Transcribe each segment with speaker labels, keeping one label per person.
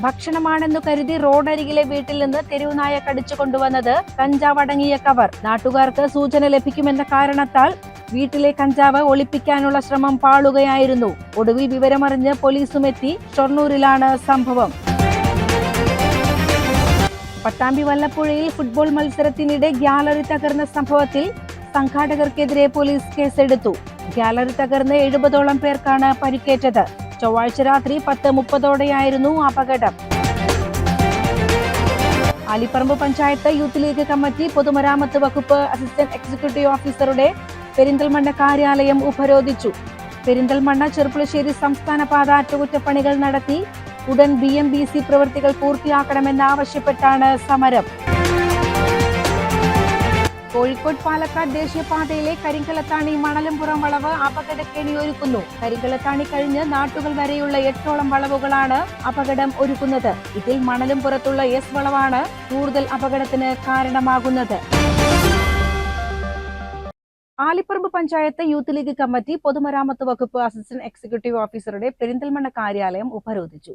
Speaker 1: ഭക്ഷണമാണെന്നു കരുതി റോഡരികിലെ വീട്ടിൽ നിന്ന് തെരുവുനായ കടിച്ചു കൊണ്ടുവന്നത് കഞ്ചാവ് അടങ്ങിയ കവർ. നാട്ടുകാർക്ക് സൂചന ലഭിക്കുമെന്ന കാരണത്താൽ വീട്ടിലെ കഞ്ചാവ് ഒളിപ്പിക്കാനുള്ള ശ്രമം പാളുകയായിരുന്നു. ഒടുവിൽ വിവരമറിഞ്ഞ് പോലീസും എത്തി. ഷൊർണൂരിലാണ് സംഭവം. പട്ടാമ്പി വല്ലപ്പുഴയിൽ ഫുട്ബോൾ മത്സരത്തിനിടെ ഗ്യാലറി തകർന്ന സംഭവത്തിൽ സംഘാടകർക്കെതിരെ പോലീസ് കേസെടുത്തു. ഗ്യാലറി തകർന്ന് എഴുപതോളം പേർക്കാണ് പരിക്കേറ്റത്. ചൊവ്വാഴ്ച രാത്രി പത്ത് മുപ്പതോടെയായിരുന്നു അപകടം. Alipparamba panchayat youth league committee പൊതുമരാമത്ത് വകുപ്പ് അസിസ്റ്റന്റ് എക്സിക്യൂട്ടീവ് ഓഫീസറുടെ പെരിന്തൽമണ്ണ കാര്യാലയം ഉപരോധിച്ചു. പെരിന്തൽമണ്ണ ചെറുപ്പുളശ്ശേരി സംസ്ഥാന പാത അറ്റകുറ്റപ്പണികൾ നടത്തി. ഉടൻ ബി എം ബി സി പ്രവൃത്തികൾ പൂർത്തിയാക്കണമെന്നാവശ്യപ്പെട്ടാണ് സമരം. കോഴിക്കോട് പാലക്കാട് ദേശീയപാതയിലെ കരിങ്കലത്താണി മണലുംപുറം വളവ് അപകടക്കെണി ഒരുക്കുന്നു. കരിങ്കലത്താണി കഴിഞ്ഞ് നാട്ടുകൾ വരെയുള്ള എട്ടോളം വളവുകളാണ് അപകടം ഒരുക്കുന്നത്. ഇതിൽ മണലും പുറത്തുള്ള എസ് വളവാണ് കൂടുതൽ അപകടത്തിന് കാരണമാകുന്നത്. Alipparamba panchayat youth league committee പൊതുമരാമത്ത് വകുപ്പ് അസിസ്റ്റന്റ് എക്സിക്യൂട്ടീവ് ഓഫീസറുടെ പെരിന്തൽമണ്ണ കാര്യാലയം ഉപരോധിച്ചു.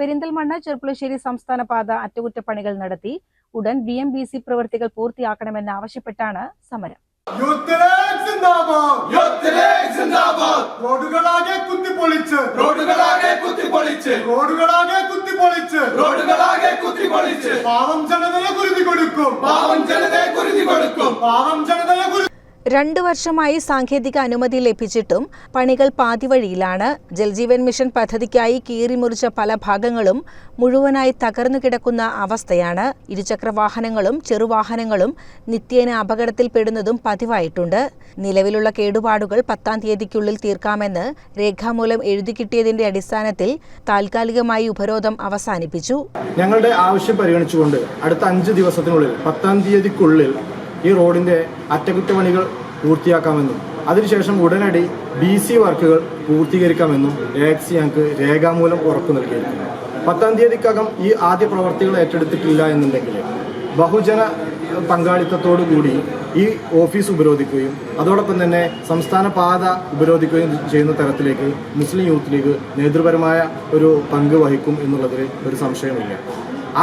Speaker 1: പെരിന്തൽമണ്ണ ചെറുപ്പുളശ്ശേരി സംസ്ഥാന പാത അറ്റകുറ്റപ്പണികൾ നടത്തി ഉടൻ ബി എം ബി സി പ്രവൃത്തികൾ പൂർത്തിയാക്കണമെന്ന് ആവശ്യപ്പെട്ടാണ് സമരം.
Speaker 2: യൂത്ത് ലീഗ് സിന്ദാബാദ്
Speaker 3: യൂത്ത് ലീഗ് സിന്ദാബാദ്.
Speaker 2: റോഡുകളാകെ കുത്തിപ്പൊളിച്ച്.
Speaker 3: റോഡുകളാകെ കുത്തിപ്പൊളിച്ച്.
Speaker 2: റോഡുകളാകെ കുത്തിപ്പൊളിച്ച്.
Speaker 3: റോഡുകളാകെ കുത്തിപ്പൊളിച്ച്.
Speaker 2: പാവം ജനതയെ കുരുതി കൊടുക്കും.
Speaker 3: പാവം ജനതയെ കുരുതി കൊടുക്കും.
Speaker 2: പാവം ജനതയെ
Speaker 1: രണ്ടു വർഷമായി സാങ്കേതിക അനുമതി ലഭിച്ചിട്ടും പണികൾ പാതിവഴിയിലാണ്. ജൽജീവൻ മിഷൻ പദ്ധതിക്കായി കീറിമുറിച്ച പല ഭാഗങ്ങളും മുഴുവനായി തകർന്നു കിടക്കുന്ന അവസ്ഥയാണ്. ഇരുചക്ര വാഹനങ്ങളും ചെറുവാഹനങ്ങളും നിത്യേന അപകടത്തിൽപ്പെടുന്നതും പതിവായിട്ടുണ്ട്. നിലവിലുള്ള കേടുപാടുകൾ പത്താം തീയതിക്കുള്ളിൽ തീർക്കാമെന്ന് രേഖാമൂലം എഴുതി കിട്ടിയതിന്റെ അടിസ്ഥാനത്തിൽ താൽക്കാലികമായി ഉപരോധം അവസാനിപ്പിച്ചു.
Speaker 4: ഞങ്ങളുടെ ആവശ്യം പരിഗണിച്ചുകൊണ്ട് അടുത്ത അഞ്ച് ദിവസത്തിനുള്ളിൽ പത്താം തീയതിക്കുള്ളിൽ ഈ റോഡിന്റെ അറ്റകുറ്റപ്പണികൾ പൂർത്തിയാക്കാമെന്നും അതിനുശേഷം ഉടനടി ബി സി വർക്കുകൾ പൂർത്തീകരിക്കാമെന്നും എക്സി ഞങ്ങൾക്ക് രേഖാമൂലം ഉറപ്പു നൽകിയിരിക്കുന്നു. പത്താം തീയതിക്കകം ഈ ആദ്യ പ്രവർത്തികൾ ഏറ്റെടുത്തിട്ടില്ല എന്നുണ്ടെങ്കിൽ ബഹുജന പങ്കാളിത്തത്തോടു കൂടി ഈ ഓഫീസ് ഉപരോധിക്കുകയും അതോടൊപ്പം തന്നെ സംസ്ഥാന പാത ഉപരോധിക്കുകയും ചെയ്യുന്ന തരത്തിലേക്ക് മുസ്ലിം യൂത്ത് ലീഗ് നേതൃപരമായ ഒരു പങ്ക് വഹിക്കും എന്നുള്ളതിൽ ഒരു സംശയമില്ല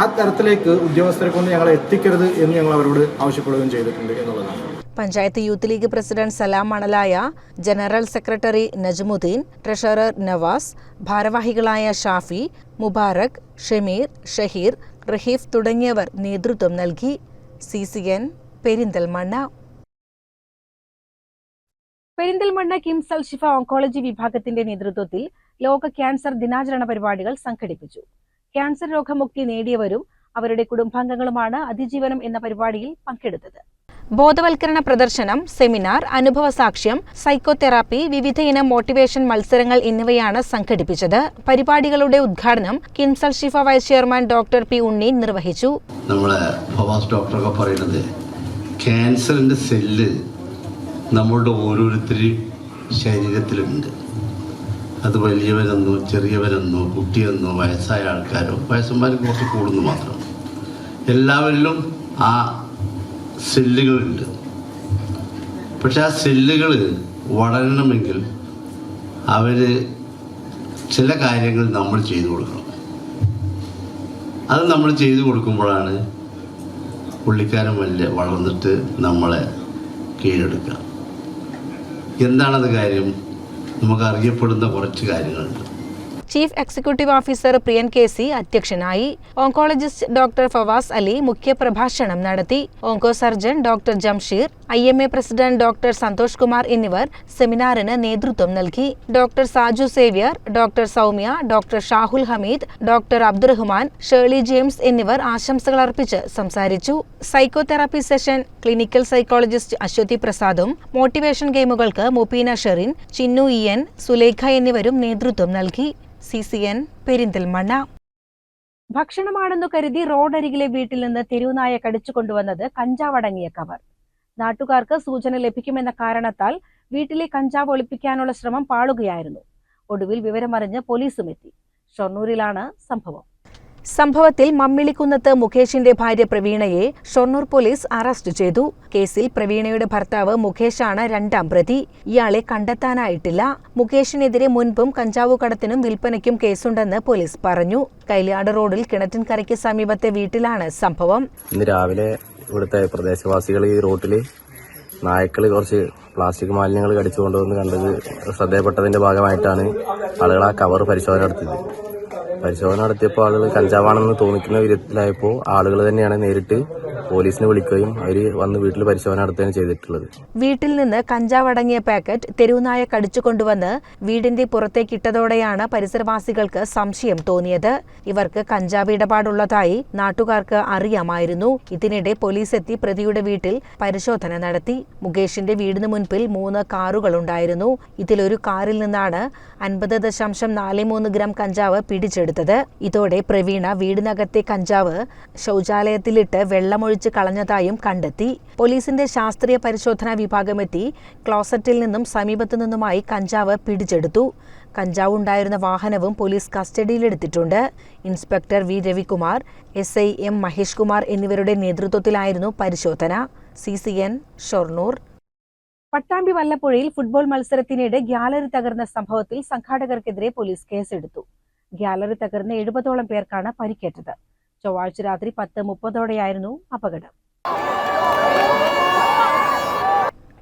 Speaker 4: ആ തരത്തിലേക്ക് ഉദ്യോഗസ്ഥരെ കൊണ്ട് ഞങ്ങളെ എത്തിക്കരുത് എന്ന് ഞങ്ങൾ അവരോട് ആവശ്യപ്പെടുകയും ചെയ്തിട്ടുണ്ട് എന്നുള്ളതാണ്.
Speaker 1: Panchayat youth league president Salam Manalaya general secretary Najmudheen treasurer Navas ഭാരവാഹികളായ ഷാഫി മുബാറക് ഷമീർ ഷഹീർ റഹീഫ് തുടങ്ങിയവർ നേതൃത്വം നൽകി. C C N Perinthalmanna. Perinthalmanna കിംസൽ Al Shifa oncology വിഭാഗത്തിന്റെ നേതൃത്വത്തിൽ ലോക ക്യാൻസർ ദിനാചരണ പരിപാടികൾ സംഘടിപ്പിച്ചു. ക്യാൻസർ രോഗമുക്തി നേടിയവരും അവരുടെ കുടുംബാംഗങ്ങളുമാണ് അതിജീവനം എന്ന പരിപാടിയിൽ പങ്കെടുത്തത്. ബോധവൽക്കരണ പ്രദർശനം സെമിനാർ അനുഭവ സാക്ഷ്യം സൈക്കോതെറാപ്പി വിവിധയിനം മോട്ടിവേഷൻ മത്സരങ്ങൾ എന്നിവയാണ് സംഘടിപ്പിച്ചത്. പരിപാടികളുടെ ഉദ്ഘാടനം കിൻസൽ Shifa vice chairman doctor P Unni നിർവഹിച്ചു.
Speaker 5: നമ്മളെ ഫവാസ് ഡോക്ടറൊക്കെ പറയുന്നത് ക്യാൻസറിന്റെ സെല്ല് നമ്മളുടെ ഓരോരുത്തരും ശരീരത്തിലുണ്ട്. അത് വലിയവരെന്നോ ചെറിയവരെന്നോ കുട്ടിയെന്നോ വയസ്സായ ആൾക്കാരോ വയസ്സന്മാർ കുറച്ച് കൂടുന്നു മാത്രം. എല്ലാവരിലും ആ സെല്ലുകളുണ്ട്. പക്ഷെ ആ സെല്ലുകൾ വളരണമെങ്കിൽ അവർ ചില കാര്യങ്ങൾ നമ്മൾ ചെയ്തു കൊടുക്കണം. അത് നമ്മൾ ചെയ്തു കൊടുക്കുമ്പോഴാണ് പുള്ളിക്കാരൻ വലിയ വളർന്നിട്ട് നമ്മളെ കീഴെടുക്കുക. എന്താണത് കാര്യം? നമുക്ക് അറിയപ്പെടുന്ന കുറച്ച് കാര്യങ്ങളുണ്ട്.
Speaker 1: Chief executive officer Priyan K C അധ്യക്ഷനായി. ഓങ്കോളജിസ്റ്റ് ഡോക്ടർ ഫവാസ് അലി മുഖ്യപ്രഭാഷണം നടത്തി. Onco surgeon doctor Jamsheer I M A president doctor Santhosh Kumar എന്നിവർ സെമിനാറിന് നേതൃത്വം നൽകി. Doctor Saju Xavier doctor Soumya doctor Shahul Hameed doctor Abdurahman Shirley James എന്നിവർ ആശംസകൾ അർപ്പിച്ച് സംസാരിച്ചു. Psychotherapy session clinical psychologist Aswathy പ്രസാദും motivation ഗെയിമുകൾക്ക് മുപീന ഷെറിൻ ചിന്നു ഇയൻ സുലേഖ എന്നിവരും നേതൃത്വം നൽകി. C C N Perinthalmanna. ഭക്ഷണമാണെന്നു കരുതി റോഡരികിലെ വീട്ടിൽ നിന്ന് തെരുവുനായ കടിച്ചു കൊണ്ടുവന്നത് കഞ്ചാവടങ്ങിയ കവർ. നാട്ടുകാർക്ക് സൂചന ലഭിക്കുമെന്ന കാരണത്താൽ വീട്ടിലെ കഞ്ചാവ് ഒളിപ്പിക്കാനുള്ള ശ്രമം പാളുകയായിരുന്നു. ഒടുവിൽ വിവരമറിഞ്ഞ് പോലീസും എത്തി. ഷൊർണൂരിലാണ് സംഭവം. സംഭവത്തിൽ മമ്മിളിക്കുന്നത്ത് മുഖേഷിന്റെ ഭാര്യ പ്രവീണയെ ഷൊർണൂർ പോലീസ് അറസ്റ്റ് ചെയ്തു. കേസിൽ പ്രവീണയുടെ ഭർത്താവ് മുകേഷാണ് രണ്ടാം പ്രതി. ഇയാളെ കണ്ടെത്താനായിട്ടില്ല. മുഖേഷിനെതിരെ മുൻപും കഞ്ചാവു കടത്തിനും വിൽപ്പനയ്ക്കും കേസുണ്ടെന്ന് പോലീസ് പറഞ്ഞു. കൈലാട് റോഡിൽ കിണറ്റിൻകരയ്ക്ക് സമീപത്തെ വീട്ടിലാണ് സംഭവം.
Speaker 6: ഇന്ന് രാവിലെ ഇവിടുത്തെ പ്രദേശവാസികൾ ഈ റോട്ടിൽ നായ്ക്കൾ കുറച്ച് പ്ലാസ്റ്റിക് മാലിന്യങ്ങൾ കടിച്ചു കൊണ്ടുവന്ന് കണ്ടത് ശ്രദ്ധയപ്പെട്ടതിന്റെ ഭാഗമായിട്ടാണ് ആളുകൾ ആ കവർ പരിശോധന നടത്തിയത്. പരിശോധന നടത്തിയപ്പോൾ ആളുകൾ കഞ്ചാവാണെന്ന് തോന്നിക്കുന്ന വിധത്തിലായപ്പോൾ ആളുകൾ തന്നെയാണ് നേരിട്ട് പോലീസിനെ വിളിക്കുകയും അവർ വന്ന് വീട്ടിൽ പരിശോധന നടത്തുകയും ചെയ്തിട്ടുള്ളത്.
Speaker 1: വീട്ടിൽ നിന്ന് കഞ്ചാവ് അടങ്ങിയ പാക്കറ്റ് തെരുവുനായ കടിച്ചു കൊണ്ടുവന്ന് വീടിന്റെ പുറത്തേക്കിട്ടതോടെയാണ് പരിസരവാസികൾക്ക് സംശയം തോന്നിയത്. ഇവർക്ക് കഞ്ചാവ് ഇടപാടുള്ളതായി നാട്ടുകാർക്ക് അറിയാമായിരുന്നു. ഇതിനിടെ പോലീസ് എത്തി പ്രതിയുടെ വീട്ടിൽ പരിശോധന നടത്തി. മുകേഷിന്റെ വീടിന് മുൻപിൽ മൂന്ന് കാറുകൾ കാറുകളുണ്ടായിരുന്നു ഇതിലൊരു കാറിൽ നിന്നാണ് അൻപത് ദശാംശം നാല് മൂന്ന് ഗ്രാം കഞ്ചാവ് പിടിച്ചെടുത്തത്. ഇതോടെ പ്രവീണ വീടിനകത്തെ കഞ്ചാവ് ശൗചാലയത്തിലിട്ട് വെള്ളമൊഴിച്ച് കളഞ്ഞതായും കണ്ടെത്തി. പോലീസിന്റെ ശാസ്ത്രീയ പരിശോധനാ വിഭാഗമെത്തി ക്ലോസറ്റിൽ നിന്നും സമീപത്തു നിന്നുമായി കഞ്ചാവ് പിടിച്ചെടുത്തു. കഞ്ചാവ് ഉണ്ടായിരുന്ന വാഹനവും police കസ്റ്റഡിയിലെടുത്തിട്ടുണ്ട്. Inspector V. Ravikumar S. I. M. Mahesh Kumar എന്നിവരുടെ നേതൃത്വത്തിലായിരുന്നു പരിശോധന. C. C. N. Shoranur. Pattambi വല്ലപ്പുഴയിൽ football മത്സരത്തിനിടെ ഗ്യാലറി തകർന്ന സംഭവത്തിൽ സംഘാടകർക്കെതിരെ പോലീസ് കേസെടുത്തു. ഗ്യാലറി തകർന്ന് എഴുപതോളം പേർക്കാണ് പരിക്കേറ്റത്. ചൊവ്വാഴ്ച രാത്രി പത്ത് മുപ്പതോടെയായിരുന്നു അപകടം.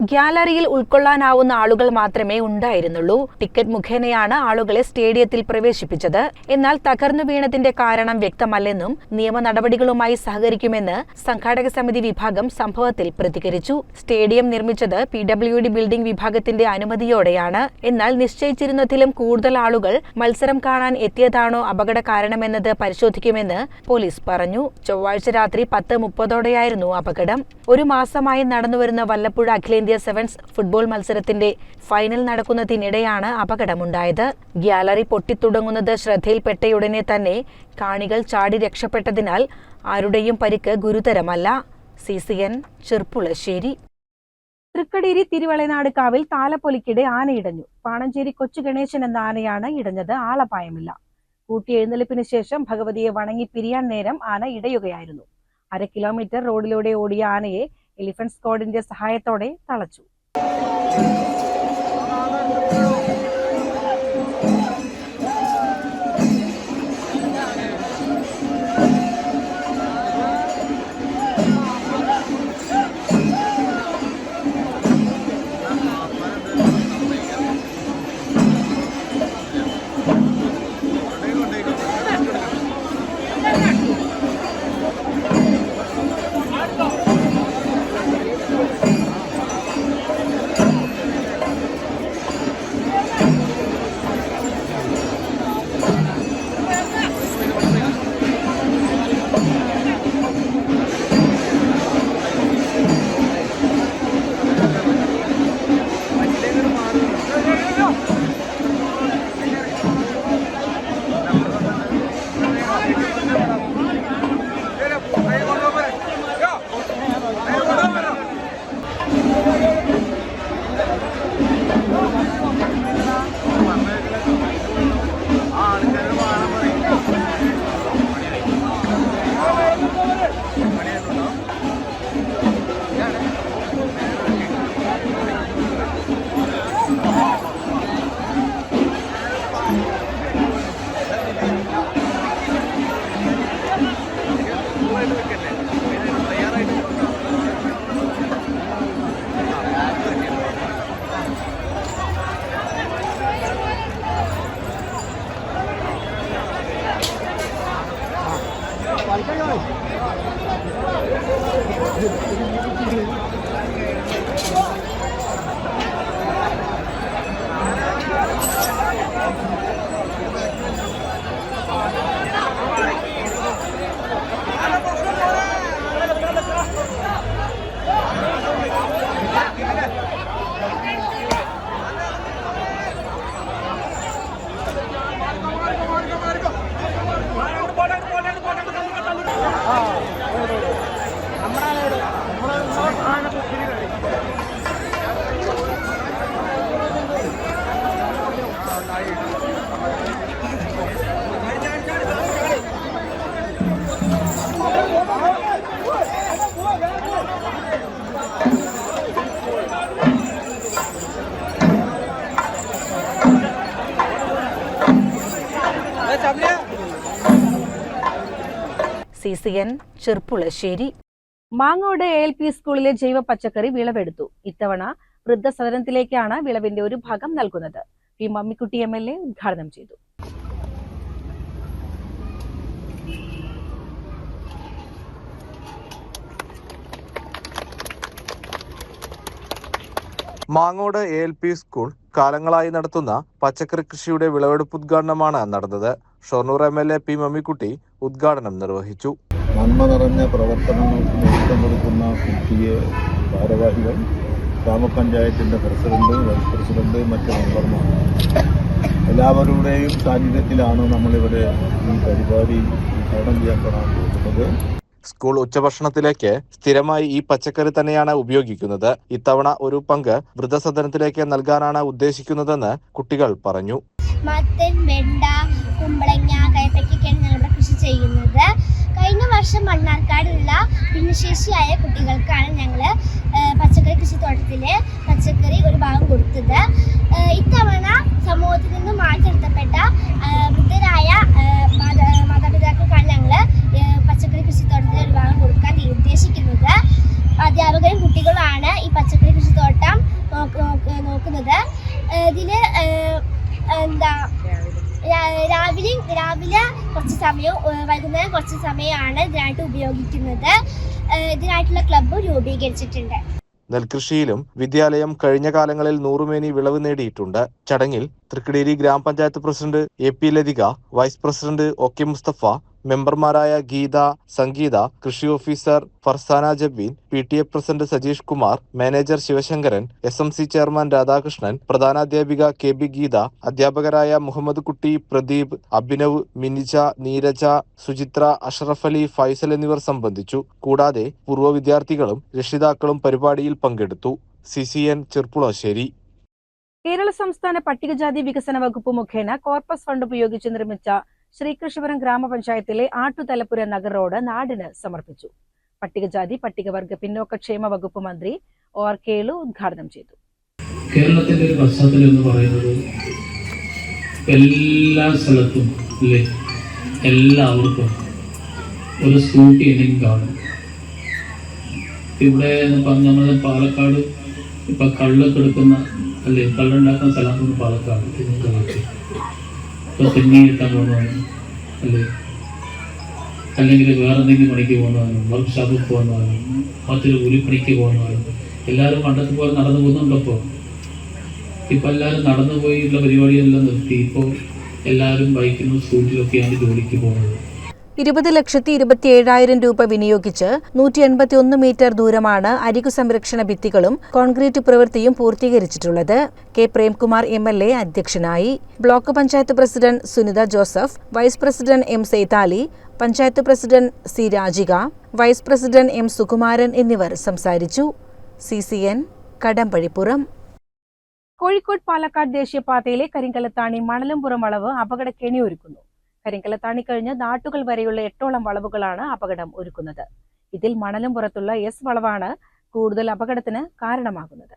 Speaker 1: ഗ്യാലറിയിൽ ഉൾക്കൊള്ളാനാവുന്ന ആളുകൾ മാത്രമേ ഉണ്ടായിരുന്നുള്ളൂ. ടിക്കറ്റ് മുഖേനയാണ് ആളുകളെ സ്റ്റേഡിയത്തിൽ പ്രവേശിപ്പിച്ചത്. എന്നാൽ തകർന്നു വീണതിന്റെ കാരണം വ്യക്തമല്ലെന്നും നിയമ നടപടികളുമായി സഹകരിക്കുമെന്ന് സംഘാടക സമിതി വിഭാഗം സംഭവത്തിൽ പ്രതികരിച്ചു. സ്റ്റേഡിയം നിർമ്മിച്ചത് പി ഡബ്ല്യു ഡി ബിൽഡിംഗ് വിഭാഗത്തിന്റെ അനുമതിയോടെയാണ്. എന്നാൽ നിശ്ചയിച്ചിരുന്നതിലും കൂടുതൽ ആളുകൾ മത്സരം കാണാൻ എത്തിയതാണോ അപകട കാരണമെന്നത് പരിശോധിക്കുമെന്ന് പോലീസ് പറഞ്ഞു. ചൊവ്വാഴ്ച രാത്രി പത്ത് മുപ്പതോടെയായിരുന്നു അപകടം. ഒരു മാസമായി നടന്നുവരുന്ന വല്ലപ്പുഴ അഖിലേന്ത്യാ സെവൻസ് ഫുട്ബോൾ മത്സരത്തിന്റെ ഫൈനൽ നടക്കുന്നതിനിടെയാണ് അപകടമുണ്ടായത്. ഗ്യാലറി പൊട്ടിത്തുടങ്ങുന്നത് ശ്രദ്ധയിൽപ്പെട്ടയുടനെ തന്നെ കാണികൾ ചാടി രക്ഷപ്പെട്ടതിനാൽ ആരുടെയും പരിക്ക് ഗുരുതരമല്ല. C C N Cherpulassery. Thrikkadeeri Thiruvalanad കാവിൽ താലപ്പൊലിക്കിടെ ആനയിടഞ്ഞു പാണഞ്ചേരി കൊച്ചു ഗണേശൻ എന്ന ആനയാണ് ഇടഞ്ഞത്. ആളപായമില്ല. കൂട്ടി എഴുന്നള്ളിപ്പിന് ശേഷം ഭഗവതിയെ വണങ്ങി പിരിയാൻ നേരം ആന ഇടയുകയായിരുന്നു. അര കിലോമീറ്റർ റോഡിലൂടെ ഓടിയ ആനയെ എലിഫന്റ് സ്ക്വാഡിന്റെ സഹായത്തോടെ തളച്ചു. C C N Cherpulassery. Mangode A L P സ്കൂളിലെ ജൈവ പച്ചക്കറി വിളവെടുത്തു. ഇത്തവണ വൃദ്ധസദനത്തിലേക്കാണ് വിളവിന്റെ ഒരു ഭാഗം നൽകുന്നത്. P Mammikutty M L A ഉദ്ഘാടനം ചെയ്തു.
Speaker 7: Mangode A L P school കാലങ്ങളായി നടത്തുന്ന പച്ചക്കറി കൃഷിയുടെ വിളവെടുപ്പ് ഉദ്ഘാടനമാണ് നടന്നത്. Shoranur M L A P Mammikutty ഉദ്ഘാടനം നിർവഹിച്ചു.
Speaker 4: നന്മ നിറഞ്ഞ പ്രവർത്തനങ്ങൾക്ക് നേതൃത്വം കൊടുക്കുന്ന കുട്ടിയെ ഭാരവാഹികൾ ഗ്രാമപഞ്ചായത്തിന്റെ പ്രസിഡന്റ് വൈസ് പ്രസിഡന്റ് മറ്റു മെമ്പർമാർ. എല്ലാവരുടെയും സാന്നിധ്യത്തിലാണ് നമ്മളിവിടെ ഈ പരിപാടി ഉദ്ഘാടനം ചെയ്യപ്പെടാൻ പോകുന്നത്.
Speaker 7: സ്കൂൾ ഉച്ചഭക്ഷണത്തിലേക്ക് സ്ഥിരമായി ഈ പച്ചക്കറി തന്നെയാണ് ഉപയോഗിക്കുന്നത്. ഇത്തവണ ഒരു പങ്ക് വൃദ്ധസദനത്തിലേക്ക് നൽകാനാണ് ഉദ്ദേശിക്കുന്നതെന്ന് കുട്ടികൾ പറഞ്ഞു.
Speaker 8: മത്തൻ വെണ്ട ചെയ്യുന്നത്. കഴിഞ്ഞ വർഷം മണ്ണാർക്കാടുള്ള ഭിന്നശേഷിയായ കുട്ടികൾക്കാണ് ഞങ്ങൾ പച്ചക്കറി കൃഷി തോട്ടത്തിൽ പച്ചക്കറി ഒരു ഭാഗം കൊടുത്തത്. ഇത്തവണ സമൂഹത്തിൽ നിന്ന് മാറ്റി നിർത്തപ്പെട്ട വൃദ്ധരായ മാതാപിതാക്കൾക്കാണ് ഞങ്ങൾ പച്ചക്കറി കൃഷിത്തോട്ടത്തിൽ ഒരു ഭാഗം കൊടുക്കാൻ ഉദ്ദേശിക്കുന്നത്. അധ്യാപകരും കുട്ടികളുമാണ് ഈ പച്ചക്കറി നോക്ക് നോക്ക് നോക്കുന്നത്. ഇതിൽ എന്താ രാവിലെ രാവിലെ കുറച്ച് സമയവും വൈകുന്നേരം കുറച്ച് സമയമാണ് ഇതിനായിട്ട് ഉപയോഗിക്കുന്നത്. ഇതിനായിട്ടുള്ള ക്ലബ്ബ് രൂപീകരിച്ചിട്ടുണ്ട്.
Speaker 7: നെൽകൃഷിയിലും വിദ്യാലയം കഴിഞ്ഞ കാലങ്ങളിൽ നൂറുമേനി വിളവ് നേടിയിട്ടുണ്ട്. ചടങ്ങിൽ തൃക്കടേരി ഗ്രാമപഞ്ചായത്ത് president A P Lathika vice president O K Mustafa മെമ്പർമാരായ ഗീത സംഗീത കൃഷി officer Farzana Jabeen P T A president Sajeesh Kumar manager Sivasankaran S M C chairman Radhakrishnan പ്രധാനാധ്യാപിക K B Geetha അധ്യാപകരായ മുഹമ്മദ് കുട്ടി പ്രദീപ് അഭിനവ് മിനിജ നീരജ സുചിത്ര അഷറഫ് അലി ഫൈസൽ എന്നിവർ സംബന്ധിച്ചു. കൂടാതെ പൂർവ വിദ്യാർത്ഥികളും രക്ഷിതാക്കളും പരിപാടിയിൽ പങ്കെടുത്തു. C C N Cherpulassery.
Speaker 1: Kerala സംസ്ഥാന പട്ടികജാതി വികസന വകുപ്പ് മുഖേന കോർപ്പസ് ഫണ്ട് ഉപയോഗിച്ച് നിർമ്മിച്ച ശ്രീകൃഷ്ണപുരം ഗ്രാമപഞ്ചായത്തിലെ ആട്ടുതലപ്പുര നഗർ റോഡ് നാടിന് സമർപ്പിച്ചു. പട്ടികജാതി പട്ടികവർഗ പിന്നോക്കക്ഷേമ വകുപ്പ് മന്ത്രി ആർ കേളു ഉദ്ഘാടനം ചെയ്തു.
Speaker 9: കേരളത്തിന്റെ ഒരു പശ്ചാത്തലം എന്ന് പറയുന്നത് എല്ലാ സ്ഥലത്തും അല്ലേ? എല്ലാവർക്കും ഒരു സ്കൂട്ടി എന്തെങ്കിലും കാണും. ഇവിടെ നമ്മൾ പാലക്കാട് ഇപ്പം കള്ളൊക്കെ എടുക്കുന്ന അല്ലെ കള്ളുണ്ടാക്കുന്ന സ്ഥലമാണ് പാലക്കാട്. നിങ്ങൾക്ക് നാട്ടിൽ ഇപ്പം കിട്ടാൻ പോകുന്നതാണ് അല്ലേ? അല്ലെങ്കിൽ വേറെ എന്തെങ്കിലും പണിക്ക് പോകുന്നതാണ് വർക്ക്ഷോപ്പിൽ പോകുന്നതാണ് മറ്റൊരു കൂലിപ്പണിക്ക് പോകുന്നതാണ് എല്ലാവരും പണ്ടത്തെ പോലെ നടന്നു പോകുന്നുണ്ടപ്പോൾ ഇപ്പം എല്ലാവരും നടന്നു പോയിട്ടുള്ള പരിപാടിയെല്ലാം നിർത്തി. ഇപ്പോൾ എല്ലാവരും ബൈക്കിനും സ്കൂട്ടിലൊക്കെയാണ് ജോലിക്ക് പോകുന്നത്.
Speaker 1: ഇരുപത് ലക്ഷത്തി ഇരുപത്തി ഏഴായിരം രൂപ വിനിയോഗിച്ച് നൂറ്റി എൺപത്തിയൊന്ന് മീറ്റർ ദൂരമാണ് അരികു സംരക്ഷണ ഭിത്തികളും കോൺക്രീറ്റ് പ്രവൃത്തിയും പൂർത്തീകരിച്ചിട്ടുള്ളത്. K Premkumar M L A അധ്യക്ഷനായി. Block panchayat president Sunitha Joseph vice president M Saithali panchayat president C Rajika vice president M Sukumaran എന്നിവർ സംസാരിച്ചു. C C N Kadambazhipuram. Kozhikode Palakkad ദേശീയപാതയിലെ കരിങ്കലത്താണി മണലംപുറം വളവ് അപകട കെണിയൊരുക്കുന്നു കരിങ്കലത്താണി കഴിഞ്ഞ് നാട്ടുകൾ വരെയുള്ള എട്ടോളം വളവുകളാണ് അപകടം ഒരുക്കുന്നത്. ഇതിൽ മണലും പുറത്തുള്ള എസ് വളവാണ് കൂടുതൽ അപകടത്തിന് കാരണമാകുന്നത്.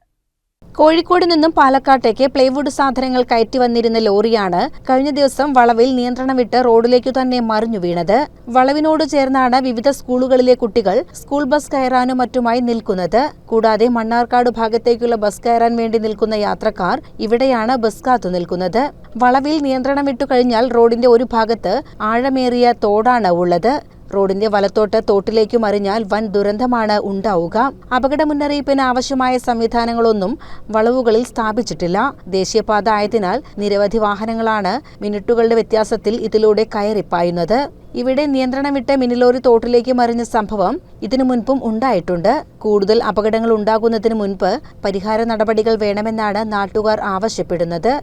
Speaker 1: കോഴിക്കോട് നിന്നും പാലക്കാട്ടേക്ക് പ്ലൈവുഡ് സാധനങ്ങൾ കയറ്റി വന്നിരുന്ന ലോറിയാണ് കഴിഞ്ഞ ദിവസം വളവിൽ നിയന്ത്രണം വിട്ട് റോഡിലേക്കു തന്നെ മറിഞ്ഞു വീണത്. വളവിനോട് ചേർന്നാണ് വിവിധ സ്കൂളുകളിലെ കുട്ടികൾ സ്കൂൾ ബസ് കയറാനും മറ്റുമായി നിൽക്കുന്നത്. കൂടാതെ മണ്ണാർക്കാട് ഭാഗത്തേക്കുള്ള ബസ് കയറാൻ വേണ്ടി നിൽക്കുന്ന യാത്രക്കാർ ഇവിടെയാണ് ബസ് കാത്തു നിൽക്കുന്നത്. വളവിൽ നിയന്ത്രണം വിട്ടു കഴിഞ്ഞാൽ റോഡിന്റെ ഒരു ഭാഗത്ത് ആഴമേറിയ തോടാണ് ഉള്ളത്. റോഡിന്റെ വലത്തോട്ട് തോട്ടിലേക്ക് മറിഞ്ഞാൽ വൻ ദുരന്തമാണ് ഉണ്ടാവുക. അപകട മുന്നറിയിപ്പിന് ആവശ്യമായ സംവിധാനങ്ങളൊന്നും വളവുകളിൽ സ്ഥാപിച്ചിട്ടില്ല. ദേശീയപാത ആയതിനാൽ നിരവധി വാഹനങ്ങളാണ് മിനിറ്റുകളുടെ വ്യത്യാസത്തിൽ ഇതിലൂടെ കയറിപ്പായുന്നത് ഇവിടെ നിയന്ത്രണം വിട്ട് മിനിലോറി തോട്ടിലേക്ക് മറിഞ്ഞ സംഭവം ഇതിനു മുൻപും ഉണ്ടായിട്ടുണ്ട്. കൂടുതൽ അപകടങ്ങൾ ഉണ്ടാകുന്നതിന് മുൻപ് പരിഹാര നടപടികൾ വേണമെന്നാണ് നാട്ടുകാർ ആവശ്യപ്പെടുന്നത്.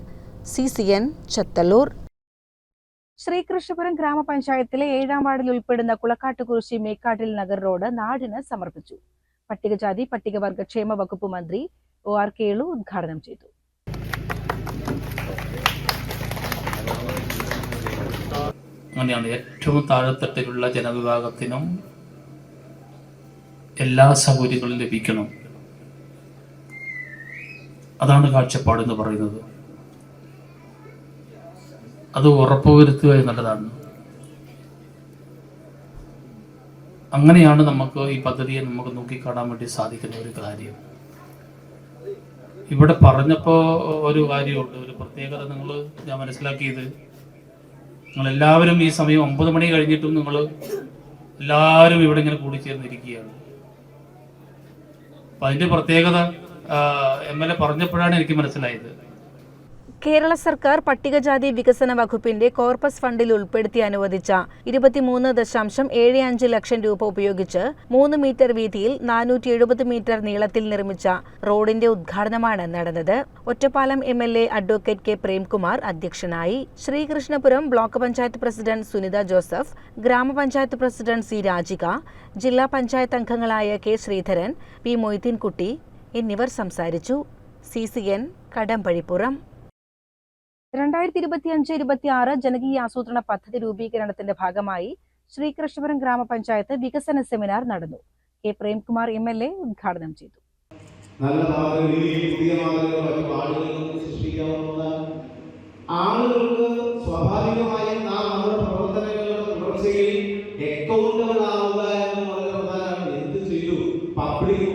Speaker 1: C C N Chethallur. Sreekrishnapuram ഗ്രാമപഞ്ചായത്തിലെ ഏഴാം വാർഡിൽ ഉൾപ്പെടുന്ന കുളക്കാട്ടുകുറിശി മേക്കാട്ടിൽ നഗർ റോഡ് നാടിന് സമർപ്പിച്ചു. പട്ടികജാതി പട്ടികവർഗ ക്ഷേമ വകുപ്പ് മന്ത്രി ഒ ആർ കേളു ഉദ്ഘാടനം ചെയ്തു.
Speaker 9: അങ്ങനെയാണ് ഏറ്റവും താഴെത്തട്ടിലുള്ള ജനവിഭാഗത്തിനും എല്ലാ സൗകര്യങ്ങളും ലഭിക്കണം. അതാണ് കാഴ്ചപ്പാടെന്ന് പറയുന്നത്. അത് ഉറപ്പുവരുത്തുക എന്നുള്ളതാണ്. അങ്ങനെയാണ് നമുക്ക് ഈ പദ്ധതിയെ നമുക്ക് നോക്കിക്കാണാൻ വേണ്ടി സാധിക്കുന്ന ഒരു കാര്യം. ഇവിടെ പറഞ്ഞപ്പോൾ ഒരു കാര്യമുണ്ട്. ഒരു പ്രത്യേകത നിങ്ങൾ ഞാൻ മനസ്സിലാക്കിയത്. നിങ്ങൾ എല്ലാവരും ഈ സമയം ഒമ്പത് മണി കഴിഞ്ഞിട്ടും നിങ്ങൾ എല്ലാവരും ഇവിടെ ഇങ്ങനെ കൂടിച്ചേർന്നിരിക്കുകയാണ്. അപ്പം അതിന്റെ പ്രത്യേകത എം എൽ എ പറഞ്ഞപ്പോഴാണ് എനിക്ക് മനസ്സിലായത്.
Speaker 1: കേരള സർക്കാർ പട്ടികജാതി വികസന വകുപ്പിന്റെ കോർപ്പസ് ഫണ്ടിൽ ഉൾപ്പെടുത്തി അനുവദിച്ച ഇരുപത്തിമൂന്ന് ദശാംശം ഏഴ് അഞ്ച് ലക്ഷം രൂപ ഉപയോഗിച്ച് മൂന്ന് മീറ്റർ വീതിയിൽ നാനൂറ്റി എഴുപത് മീറ്റർ നീളത്തിൽ നിർമ്മിച്ച റോഡിന്റെ ഉദ്ഘാടനമാണ് നടന്നത്. Ottapalam M L A advocate K Premkumar അധ്യക്ഷനായി. Sreekrishnapuram block panchayat president Sunitha Joseph ഗ്രാമപഞ്ചായത്ത് പ്രസിഡന്റ് സി രാജിക ജില്ലാ പഞ്ചായത്ത് അംഗങ്ങളായ കെ ശ്രീധരൻ പി മൊയ്തീൻകുട്ടി എന്നിവർ സംസാരിച്ചു. C C N Kadambazhipuram. രണ്ടായിരത്തി ഇരുപത്തിയഞ്ച് ഇരുപത്തിയാറ് ജനകീയ ആസൂത്രണ പദ്ധതി രൂപീകരണത്തിന്റെ ഭാഗമായി ശ്രീകൃഷ്ണപുരം ഗ്രാമപഞ്ചായത്ത് വികസന സെമിനാർ നടന്നു. K. Premkumar M L A ഉദ്ഘാടനം ചെയ്തു.
Speaker 2: നല്ല സ്വാഭാവികമായും നാം പബ്ലിക്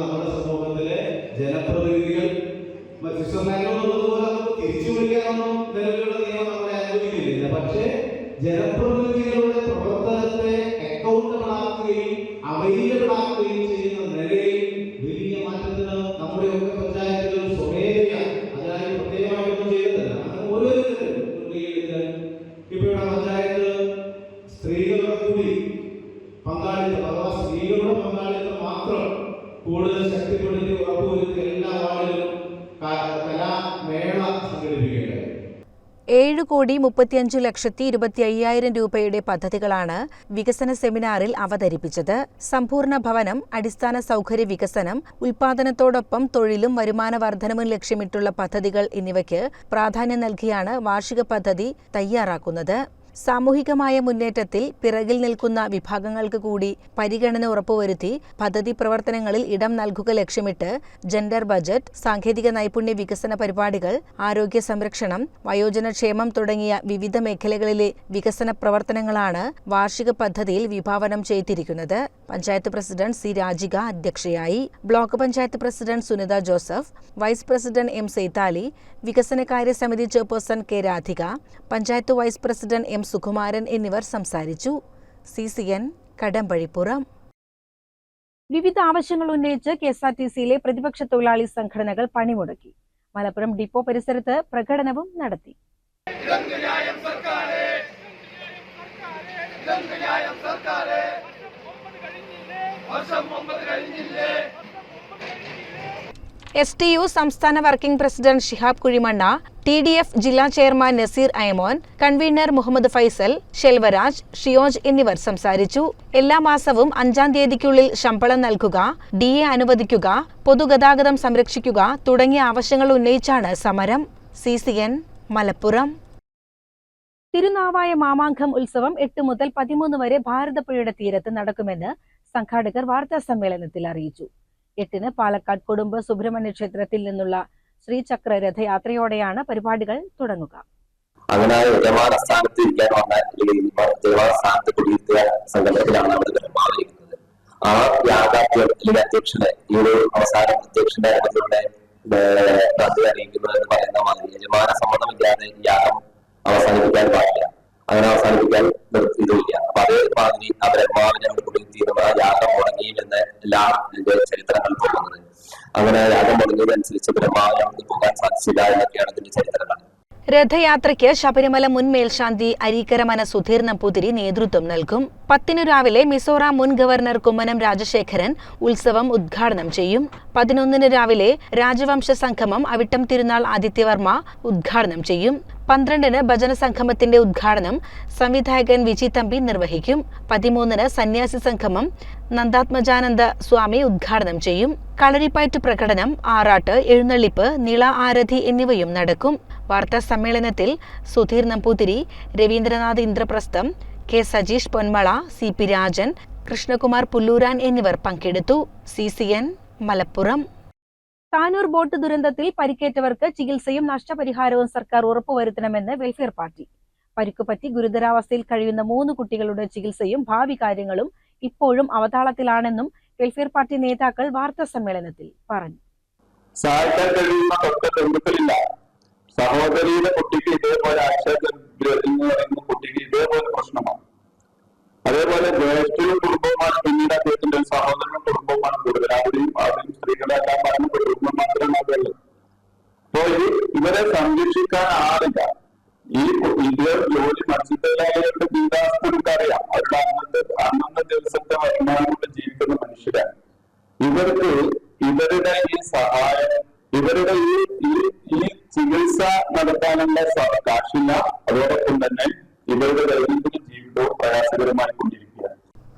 Speaker 2: നമ്മുടെ സമൂഹത്തിലെ ജനപ്രതിനിധികൾ ജനപ്രതിനിധികളുടെ പ്രവർത്തനത്തെ അക്കൗണ്ടബിൾ ആക്കുകയും അവൈലബിൾ ആക്കുകയും ചെയ്യുന്ന നിലയിൽ വലിയ മാറ്റത്തിന് നമ്മുടെയൊക്കെ പഞ്ചായത്തുകൾ സ്വമേധയ. അതിനായി പ്രത്യേകമായിട്ടൊന്നും ചെയ്യുന്നില്ല അങ്ങനെ ഓരോരുത്തരും മുൻകൈയെടുത്ത് പഞ്ചായത്ത് സ്ത്രീകളുടെ കൂടി പങ്കാളിത്തം അഥവാ സ്ത്രീകളുടെ പങ്കാളിത്തം മാത്രം കൂടുതൽ ശക്തിപ്പെടുത്തി ഉറപ്പുവരുത്തി എല്ലാ വാർഡിലും
Speaker 1: ഏഴ് കോടി മുപ്പത്തിയഞ്ച് ലക്ഷത്തി ഇരുപത്തി അയ്യായിരം രൂപയുടെ പദ്ധതികളാണ് വികസന സെമിനാറിൽ അവതരിപ്പിച്ചത്. സമ്പൂർണ ഭവനം അടിസ്ഥാന സൗകര്യ വികസനം ഉൽപാദനത്തോടൊപ്പം തൊഴിലും വരുമാന വർധനവും ലക്ഷ്യമിട്ടുള്ള പദ്ധതികൾ എന്നിവയ്ക്ക് പ്രാധാന്യം നൽകിയാണ് വാർഷിക പദ്ധതി തയ്യാറാക്കുന്നത്. സാമൂഹികമായ മുന്നേറ്റത്തിൽ പിറകിൽ നിൽക്കുന്ന വിഭാഗങ്ങൾക്ക് കൂടി പരിഗണന ഉറപ്പുവരുത്തി പദ്ധതി പ്രവർത്തനങ്ങളിൽ ഇടം നൽകുക ലക്ഷ്യമിട്ട് ജെൻഡർ ബജറ്റ് സാങ്കേതിക നൈപുണ്യ വികസന പരിപാടികൾ ആരോഗ്യ സംരക്ഷണം വയോജനക്ഷേമം തുടങ്ങിയ വിവിധ മേഖലകളിലെ വികസന പ്രവർത്തനങ്ങളാണ് വാർഷിക പദ്ധതിയിൽ വിഭാവനം ചെയ്തിരിക്കുന്നത്. പഞ്ചായത്ത് പ്രസിഡന്റ് സി രാജിക അധ്യക്ഷയായി. Block panchayat president Sunitha Joseph vice president M Saithali വികസനകാര്യ സമിതി chairperson K Radhika panchayat vice president M Sukumaran എന്നിവർ സംസാരിച്ചു. C C N Kadambazhipuram. വിവിധ ആവശ്യങ്ങൾ ഉന്നയിച്ച് കെ എസ് ആർ ടി സിയിലെ പ്രതിപക്ഷ തൊഴിലാളി സംഘടനകൾ പണിമുടക്കി. മലപ്പുറം ഡിപ്പോ പരിസരത്ത് പ്രകടനവും നടത്തി. എസ് ടി യു സംസ്ഥാന working president Shihab Kuzhimanna T D F ജില്ലാ ചെയർമാൻ നസീർ അയമോൻ കൺവീനർ മുഹമ്മദ് ഫൈസൽ ഷെൽവരാജ് ഷിയോജ് എന്നിവർ സംസാരിച്ചു. എല്ലാ മാസവും അഞ്ചാം തീയതിക്കുള്ളിൽ ശമ്പളം നൽകുക ഡി എ അനുവദിക്കുക പൊതുഗതാഗതം സംരക്ഷിക്കുക തുടങ്ങിയ ആവശ്യങ്ങൾ ഉന്നയിച്ചാണ് സമരം. C C N Malappuram. Tirunavaya Mamankam ഉത്സവം എട്ട് മുതൽ പതിമൂന്ന് വരെ ഭാരതപ്പുഴയുടെ തീരത്ത് നടക്കുമെന്ന് സംഘാടകർ വാർത്താ സമ്മേളനത്തിൽ അറിയിച്ചു. എട്ടിന് പാലക്കാട് കുടുംബ സുബ്രഹ്മണ്യ ക്ഷേത്രത്തിൽ നിന്നുള്ള ശ്രീചക്ര രഥയാത്രയോടെയാണ് പരിപാടികൾ തുടങ്ങുക.
Speaker 6: അങ്ങനെ യജമാന സ്ഥാനത്ത് ആ യാഥാർത്ഥ്യം അധ്യക്ഷനെ ഈ ഒരു അവസാന അധ്യക്ഷന്റെ അതിലൂടെ നന്ദി അറിയിക്കുന്നത് എന്ന് പറയുന്ന മാതിരി യജമാന സമ്മതമില്ലാതെ യാഗം അവസാനിപ്പിക്കാൻ പാടില്ല. അങ്ങനെ അവസാനിപ്പിക്കാൻ നിർത്തിയില്ല അപ്പൊ അതേ മാതിരി ആ ബ്രഹ്മാവിനെ അവിടെ കുടിയിരുത്തിയിരുന്നു ആ യാഗം മുടങ്ങിയില്ലെന്ന് എല്ലാ ചരിത്രങ്ങൾ പോകുന്നത് അങ്ങനെ യാഗം മുടങ്ങിയതനുസരിച്ച് ബ്രഹ്മാവിനെ പോകാൻ സാധിച്ചില്ല എന്നൊക്കെയാണ് ഇതിന്റെ ചരിത്രങ്ങൾ.
Speaker 1: രഥയാത്രയ്ക്ക് ശബരിമല മുൻ മേൽശാന്തി അരീക്കരമന സുധീർ നമ്പൂതിരി നേതൃത്വം നൽകും. പത്തിനു രാവിലെ മിസോറാം മുൻ ഗവർണർ കുമ്മനം രാജശേഖരൻ ഉത്സവം ഉദ്ഘാടനം ചെയ്യും. പതിനൊന്നിന് രാവിലെ രാജവംശ സംഗമം അവിട്ടം തിരുനാൾ ആദിത്യവർമ്മ ഉദ്ഘാടനം ചെയ്യും. പന്ത്രണ്ടിന് ഭജന സംഗമത്തിന്റെ ഉദ്ഘാടനം സംവിധായകൻ വിജി തമ്പി നിർവഹിക്കും. പതിമൂന്നിന് സന്യാസി സംഗമം നന്ദാത്മജാനന്ദ സ്വാമി ഉദ്ഘാടനം ചെയ്യും. കളരിപ്പയറ്റ് പ്രകടനം ആറാട്ട് എഴുന്നള്ളിപ്പ് നിള ആരതി എന്നിവയും നടക്കും. വാർത്താ സമ്മേളനത്തിൽ Sudheer Namboothiri Ravindranath Indraprastham K Sajeesh Ponmala C P Rajan Krishnakumar Pulluran എന്നിവർ പങ്കെടുത്തു. C C N Malappuram. Tanur boat ദുരന്തത്തിൽ പരിക്കേറ്റവർക്ക് ചികിത്സയും നഷ്ടപരിഹാരവും സർക്കാർ ഉറപ്പുവരുത്തണമെന്ന് വെൽഫെയർ പാർട്ടി.
Speaker 10: പരിക്കുപറ്റി ഗുരുതരാവസ്ഥയിൽ കഴിയുന്ന മൂന്ന് കുട്ടികളുടെ ചികിത്സയും ഭാവി കാര്യങ്ങളും ഇപ്പോഴും അവതാളത്തിലാണെന്നും വെൽഫെയർ പാർട്ടി നേതാക്കൾ വാർത്താ സമ്മേളനത്തിൽ പറഞ്ഞു.
Speaker 3: സഹോദരിയുടെ കുട്ടിക്ക് ഇതേപോലെ അക്ഷയ കുട്ടിക്ക് ഇതേപോലെ പ്രശ്നമാണ്. അതേപോലെ ജ്യേഷ്ഠനും കുടുംബവുമാണ് പിന്നീട് അദ്ദേഹത്തിന്റെ ഒരു സഹോദരനും കുടുംബവുമാണ് കൂടുതൽ. അവരെയും അവിടെയും സ്ത്രീകളെല്ലാം പറഞ്ഞ കുടുംബം മാത്രമേ അതുള്ളൂ അപ്പോ ഇത് ഇവരെ സംരക്ഷിക്കാൻ ആളില്ല. ഈ ഇത് ജോലി മത്സ്യത്തൊഴിലാളികളുടെ ജീവിതാവസ്ഥ നമുക്കറിയാം. അവരുടെ അന്നത്തെ അന്നത്തെ ദിവസത്തെ വരുമാനം കൊണ്ട് ജീവിക്കുന്ന മനുഷ്യരാണ്. ഇവർക്ക് ഇവരുടെ ഈ സഹായം ഇവരുടെ ഈ ഈ ചികിത്സ നടത്താനുള്ള കാശില്ല. അതോടൊപ്പം തന്നെ ഇവരുടെ ദൈനംദിന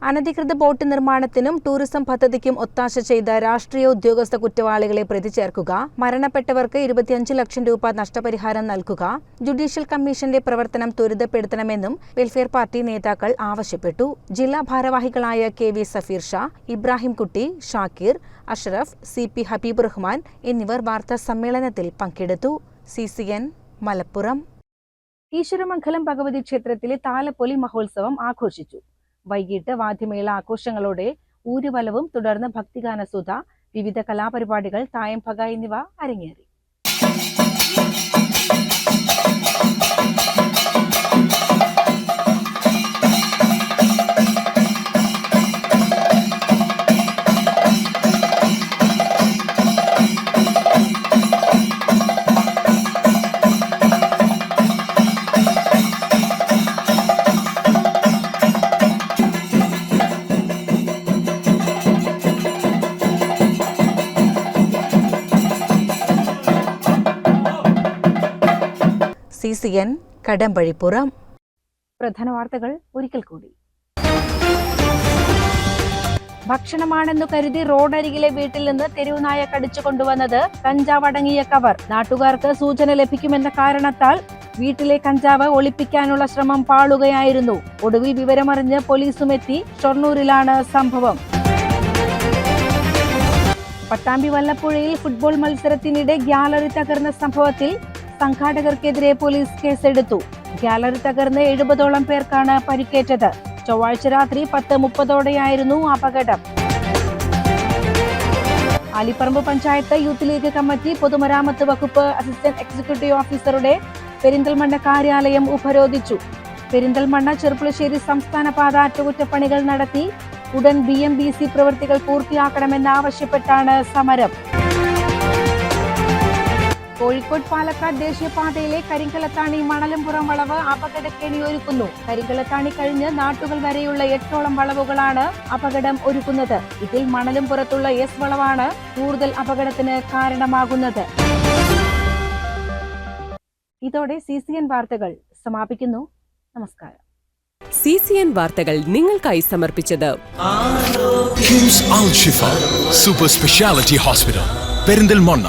Speaker 10: അനധികൃത ബോട്ട് നിർമ്മാണത്തിനും ടൂറിസം പദ്ധതിക്കും ഒത്താശ ചെയ്ത രാഷ്ട്രീയ ഉദ്യോഗസ്ഥ കുറ്റവാളികളെ പ്രതി ചേർക്കുക മരണപ്പെട്ടവർക്ക് ഇരുപത്തിയഞ്ച് ലക്ഷം രൂപ നഷ്ടപരിഹാരം നൽകുക ജുഡീഷ്യൽ കമ്മീഷന്റെ പ്രവർത്തനം ത്വരിതപ്പെടുത്തണമെന്നും വെൽഫെയർ പാർട്ടി നേതാക്കൾ ആവശ്യപ്പെട്ടു. ജില്ലാ ഭാരവാഹികളായ K V Safeer Sha Ibrahimkutty Shakir Ashraf C P Habeeb Rahman എന്നിവർ വാർത്താ സമ്മേളനത്തിൽ പങ്കെടുത്തു. C C N Malappuram. Eswaramangalam Bhagavathi ക്ഷേത്രത്തിലെ താലപ്പൊലി മഹോത്സവം ആഘോഷിച്ചു. വൈകിട്ട് വാദ്യമേള ആഘോഷങ്ങളോടെ ഊരുവലവും തുടർന്ന് ഭക്തിഗാനസുധ വിവിധ കലാപരിപാടികൾ തായംഭക എന്നിവ അരങ്ങേറി. C C N Kadambazhipuram. പ്രധാന വാർത്തകൾ ഒരിക്കൽ കൂടി. ഭക്ഷണമാണെന്നു കരുതി റോഡരികിലെ വീട്ടിൽ നിന്ന് തെരുവുനായ കടിച്ചു കൊണ്ടുവന്നത് കഞ്ചാവ് അടങ്ങിയ കവർ. നാട്ടുകാർക്ക് സൂചന ലഭിക്കുമെന്ന കാരണത്താൽ വീട്ടിലെ കഞ്ചാവ് ഒളിപ്പിക്കാനുള്ള ശ്രമം പാളുകയായിരുന്നു. ഒടുവിൽ വിവരമറിഞ്ഞ് പോലീസുമെത്തി ഷൊർണൂരിലാണ് സംഭവം. പട്ടാമ്പി വല്ലപ്പുഴയിൽ ഫുട്ബോൾ മത്സരത്തിനിടെ ഗ്യാലറി തകർന്ന സംഭവത്തിൽ സംഘാടകർക്കെതിരെ പോലീസ് കേസെടുത്തു. ഗ്യാലറി തകർന്ന് എഴുപതോളം പേർക്കാണ് പരിക്കേറ്റത്. ചൊവ്വാഴ്ച രാത്രി പത്ത് മുപ്പതോടെയായിരുന്നു അപകടം. Alipparamba panchayat youth league committee പൊതുമരാമത്ത് വകുപ്പ് അസിസ്റ്റന്റ് എക്സിക്യൂട്ടീവ് ഓഫീസറുടെ പെരിന്തൽമണ്ണ കാര്യാലയം ഉപരോധിച്ചു. പെരിന്തൽമണ്ണ ചെറുപ്പുളശ്ശേരി സംസ്ഥാന പാത അറ്റകുറ്റപ്പണികൾ നടത്തി. ഉടൻ ബി എം ബി സി പ്രവൃത്തികൾ പൂർത്തിയാക്കണമെന്നാവശ്യപ്പെട്ടാണ് സമരം. കോഴിക്കോട് പാലക്കാട് ദേശീയപാതയിലെ കരിങ്കലത്താണി മണലുംപുറം വളവ് അപകടക്കെണി ഒരുക്കുന്നു. കരിങ്കലത്താണി കഴിഞ്ഞ് നാട്ടുകൾ വരെയുള്ള എട്ടോളം വളവുകളാണ് അപകടം ഒരുക്കുന്നത്. ഇതിൽ മണലും പുറത്തുള്ള എസ് വളവാണ് കൂടുതൽ അപകടത്തിന് കാരണമാകുന്നത്. ഇതോടെ സി സി എൻ വാർത്തകൾ സമാപിക്കുന്നു. നമസ്കാരം.
Speaker 11: സി സി എൻ വാർത്തകൾ നിങ്ങൾക്കായി സമർപ്പിച്ചത്
Speaker 12: KIMS Al Shifa super speciality hospital Perinthalmanna